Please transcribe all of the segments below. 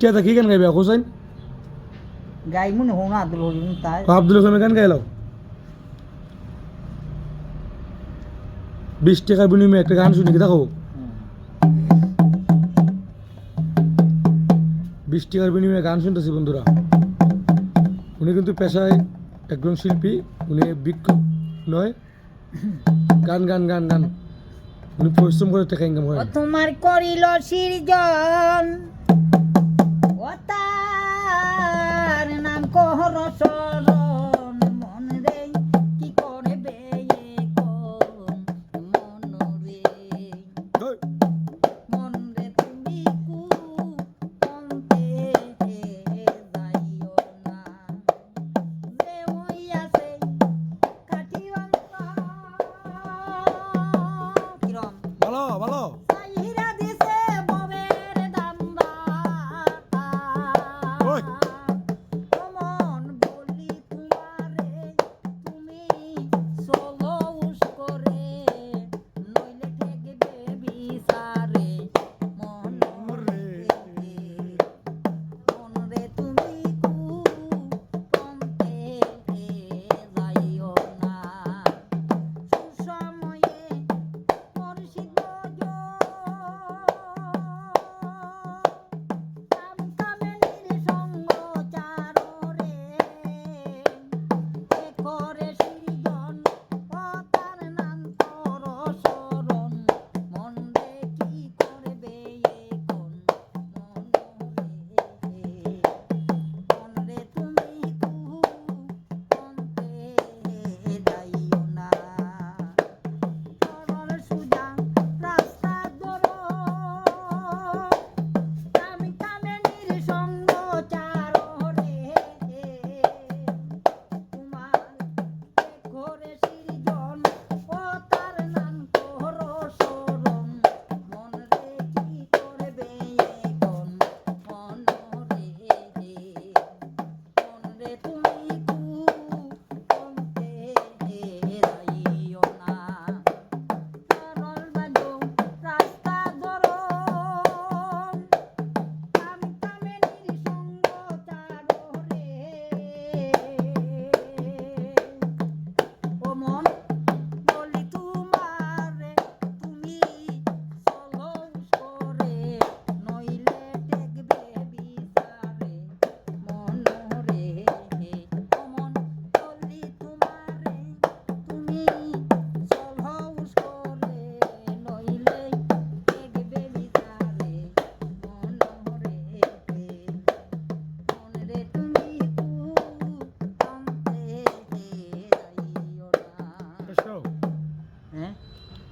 টাকা কি গান গাইবে হোসেন? গাই মনে হো না আব্দুল হরিম তাই। আব্দুল হোসেন গান গাইলাও বিশ টাকার বিনিময়ে একটা গান শুনি দেখো বিশ টাকার বিনিময়ে গান শুনতেছি বন্ধুরা। উনি কিন্তু পেশায় একজন শিল্পী উনি বিক্ষোভ নয়। গান গান গান গান। উনি পরিশ্রম করে টাকা ইনকাম করেন। তোমার করিল সৃজন। ও নাম কহর শরণ মন রে কি করবে মন রে মন রে তুমি কু অন্তে যাইও না। যে হইয়াছে কাটিবান্তা কিরম? ভালো ভালো।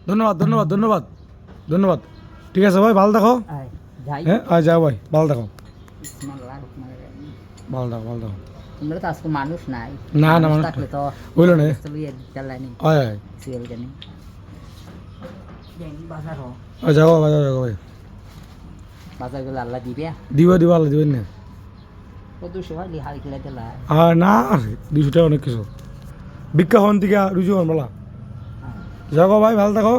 ধন্যবাদ ধন্যবাদ ধন্যবাদ ধন্যবাদ। ঠিক আছে ভাই ভালো দেখো হ্যাঁ আয় যাও ভাই ভালো দেখো। ভালো দেখো ভালো দেখো তোমরা তো আজকে মানুষ নাই। না, না, মানুষ থাকলে তো হইল না। চালানি আয় আয়। সিরিয়াল জানি। জানি বাজার যাও ভাই যাও যাও ভাই। বাজারগুলো আল্লাহ দিবে। দিবা দিবা আল্লাহ দিবেন না। দুশো লিহার খেলে দিলা আর না দুশো টাকা অনেক কিছু। ভিক্ষা হন থেকে রুজু হন বলা। যাও গো ভাই ভালো থাকো